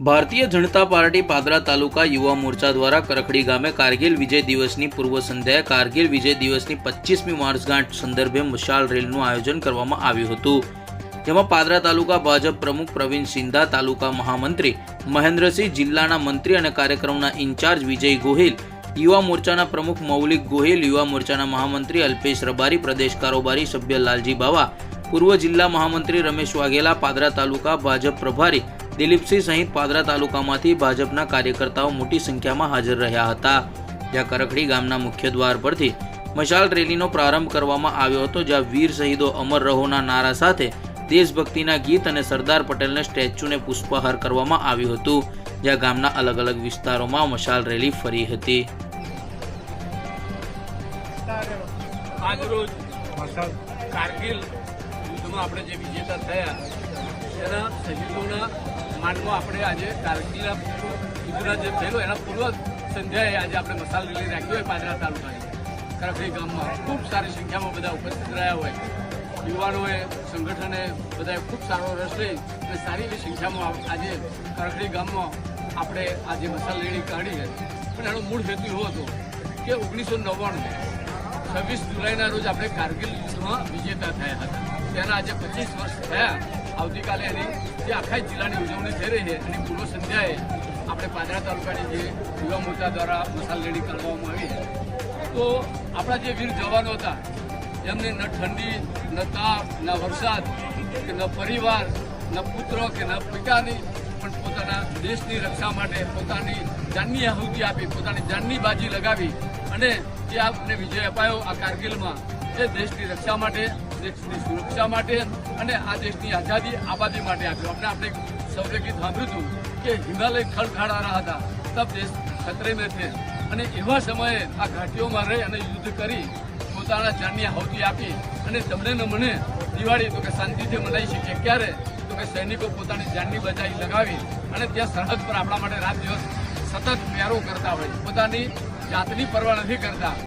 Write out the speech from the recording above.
Bharatiya Janata party Padra તાલુકા યુવા મોરચા દ્વારા કરખડી ગામે કારગિલ વિજય દિવસની પૂર્વ સંધ્યાએ કારગિલ વિજય દિવસની પચીસમી માર્ચગાંઠ સંદર્ભે મશાલ રેલનું આયોજન કરવામાં આવ્યું હતું. જેમાં પાદરા તાલુકા ભાજપ પ્રમુખ પ્રવીણ સિંધા, તાલુકા મહામંત્રી મહેન્દ્રસિંહ જિલ્લાના મંત્રી અને કાર્યક્રમના ઇન્ચાર્જ વિજય ગોહિલ, યુવા મોરચાના પ્રમુખ મૌલિક ગોહિલ, યુવા મોરચાના મહામંત્રી અલ્પેશ રબારી, પ્રદેશ કારોબારી સભ્ય લાલજી બાવા, પૂર્વ જિલ્લા મહામંત્રી રમેશ વાઘેલા, પાદરા તાલુકા ભાજપ પ્રભારી દિલીપસિંહ સહિત પાદરા તાલુકામાંથી ભાજપના કાર્યકર્તાઓ મોટી સંખ્યામાં હાજર રહ્યા હતા. જ્યાં કરખડી ગામના મુખ્ય દ્વાર પરથી મશાલ રેલીનો પ્રારંભ કરવામાં આવ્યો હતો, જ્યાં વીર શહીદો અમર રહોના નારા સાથે દેશભક્તિના ગીત અને સરદાર પટેલને સ્ટેચ્યુને પુષ્પહાર કરવામાં આવ્યું હતું, જ્યાં ગામના અલગ અલગ વિસ્તારોમાં મશાલ રેલી ફરી હતી. કારગિલ યુદ્ધમાં આપણે જે વિજેતા થયા માનમાં આપણે આજે કારગીલા યુદ્ધના જે થયેલો એના પૂર્વ સંધ્યાએ આજે આપણે મસાલ રેલી રાખી હોય પાદરા તાલુકાની. કરખડી ગામમાં ખૂબ સારી સંખ્યામાં બધા ઉપસ્થિત રહ્યા હોય. યુવાનોએ, સંગઠને બધાએ ખૂબ સારો રસ લઈ અને સારી એવી સંખ્યામાં આજે કરખડી ગામમાં આપણે આજે મસાલ રેલી કાઢી છે. પણ એનો મૂળ હેતુ એવો હતો કે ઓગણીસો નવ્વાણું છવ્વીસ જુલાઈના રોજ આપણે કારગિલ યુદ્ધમાં વિજેતા થયા હતા. તેના આજે પચીસ વર્ષ થયા. આવતીકાલે એની જે આખા જિલ્લાની ઉજવણી થઈ રહી છે, એની પૂર્વ સંધ્યાએ આપણે પાદરા તાલુકાની જે યુવા મોરચા દ્વારા મસાલ રેડી કરવામાં આવી તો આપણા જે વીર જવાનો હતા, એમને ન ઠંડી, ન તાપ, ન વરસાદ, કે ન પરિવાર, ન પુત્ર કે ન પિતાની, પણ પોતાના દેશની રક્ષા માટે પોતાની જાનની આહુતિ આપી, પોતાની જાનની બાજી લગાવી અને જે આપને વિજય અપાયો આ કારગિલમાં, એ દેશની રક્ષા માટે દેશની સુરક્ષા માટે અને આ દેશની આઝાદી આબાદી માટે આપ્યો. અમને આપણે સૌરે ગીત સાંભળ્યું હતું કે હિમાલય ખડખાડ રહ્યા હતા. તબ દેશ ખતરે મેં થે અને એવા સમયે આ ઘાટીઓમાં રહી અને યુદ્ધ કરી પોતાના જાનની આહુતિ આપી અને તમને ને મને દિવાળી તો કે શાંતિથી મનાવી શકીએ. ક્યારે? તો કે સૈનિકો પોતાની જાનની બચાવી લગાવી અને ત્યાં સરહદ પર આપણા માટે રાત દિવસ સતત પહેરો કરતા હોય. પોતાની જાતની પરવા નથી કરતા.